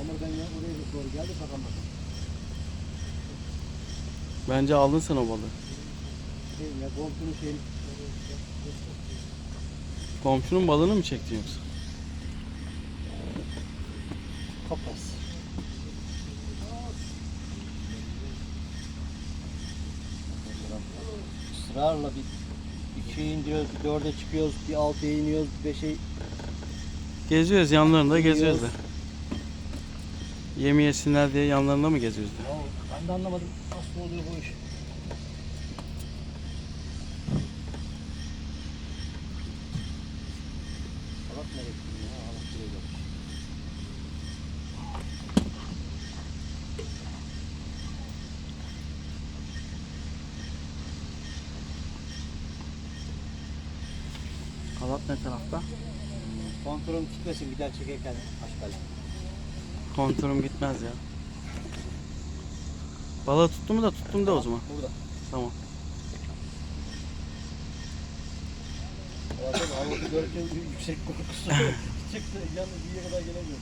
Hamurdan ya oraya doğru geldi takamadım. Bence aldın sen o balığı. Şey ya komşunun şeyini Komşunun balığını mı çektin yoksa? kapas. Israrla bir ikiye indiriyoruz, bir dörde çıkıyoruz, bir altıya iniyoruz, bir beşe Geziyoruz yanlarında geziyoruz da. Yemi yesinler diye yanlarında mı geziyoruz? Ya ben de anlamadım nasıl oluyor bu iş. Halat ne tarafta? Kontrolüm gitmesin bir daha çekerken aşkale. Kontürüm gitmez ya. Balığı tuttu mu da tuttum de o zaman. Burada. Tamam. Zaten havası görürken yüksek korkusu çıktı. Yalnız bir yere kadar gelemiyor.